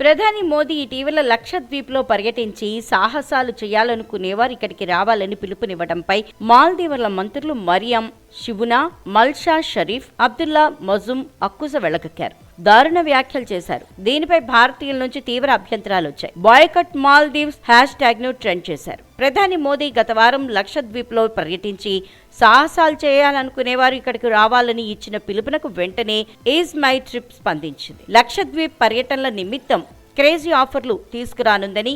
ప్రధాని మోదీ ఇటీవల లక్షద్వీప్లో పర్యటించి సాహసాలు చేయాలనుకునేవారు ఇక్కడికి రావాలని పిలుపునివ్వడంపై మాల్దీవుల మంత్రులు మరియం షిబునా మల్షా షరీఫ్ అబ్దుల్లా మొజుమ్ అక్కుస వెళ్ళకెక్కారు దారుణ వ్యాఖ్యలు చేశారు. దీనిపై భారతీయుల నుంచి తీవ్ర అభ్యంతరాలు వచ్చాయి. బాయ్కట్ మాల్దీవ్స్ హ్యాష్ ట్యాగ్ను ట్రెండ్ చేశారు. ప్రధాని మోదీ గత వారం లక్షద్వీప్లో పర్యటించి సాహసాలు చేయాలనుకునేవారు ఇక్కడికి రావాలని ఇచ్చిన పిలుపునకు వెంటనే ఈజ్ మై ట్రిప్ స్పందించింది. లక్షద్వీప్ పర్యటనల నిమిత్తం క్రేజీ ఆఫర్లు తీసుకురానుందని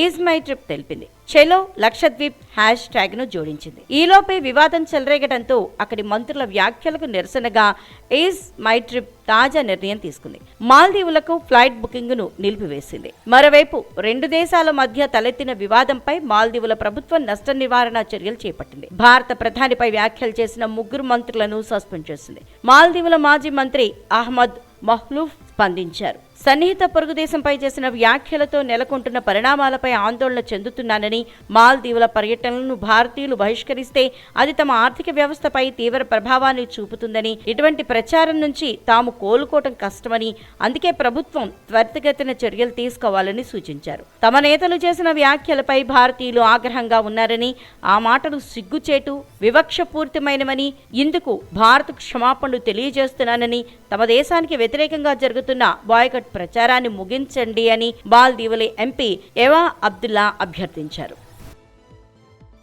ఈజ్ మై ట్రిప్ తెలిపింది. చెలో లక్షద్వీప్ హ్యాష్ ట్యాగ్ను జోడించింది ఈలోపే వివాదం చెలరేగడంతో అక్కడి మంత్రుల వ్యాఖ్యలకు నిరసనగా ఈజ్ మై ట్రిప్ తాజా నిర్ణయం తీసుకుంది. మాల్దీవులకు ఫ్లైట్ బుకింగ్ను నిలిపివేసింది. మరోవైపు రెండు దేశాల మధ్య తలెత్తిన వివాదంపై మాల్దీవుల ప్రభుత్వం నష్ట నివారణ చర్యలు చేపట్టింది. భారత ప్రధానిపై వ్యాఖ్యలు చేసిన ముగ్గురు మంత్రులను సస్పెండ్ చేసింది. మాల్దీవుల మాజీ మంత్రి అహ్మద్ మహ్లూఫ్ స్పందించారు. సన్నిహిత పొరుగుదేశంపై చేసిన వ్యాఖ్యలతో నెలకొంటున్న పరిణామాలపై ఆందోళన చెందుతున్నానని మాల్దీవుల పర్యటనలను భారతీయులు బహిష్కరిస్తే అది తమ ఆర్థిక వ్యవస్థపై తీవ్ర ప్రభావాన్ని చూపుతుందని ఇటువంటి ప్రచారం నుంచి తాము కోలుకోవటం కష్టమని అందుకే ప్రభుత్వం త్వరితగతిన చర్యలు తీసుకోవాలని సూచించారు. తమ నేతలు చేసిన వ్యాఖ్యలపై భారతీయులు ఆగ్రహంగా ఉన్నారని ఆ మాటలు సిగ్గుచేటు వివక్షపూరితమైనవని ఇందుకు భారత్ క్షమాపణలు తెలియజేస్తున్నానని తమ దేశానికి వ్యతిరేకంగా జరుగుతున్న బాయ్కట్ ప్రచారాన్ని ముగించండి అని మాల్దీవుల ఎంపీ ఎవా అబ్దుల్లా అభ్యర్థించారు.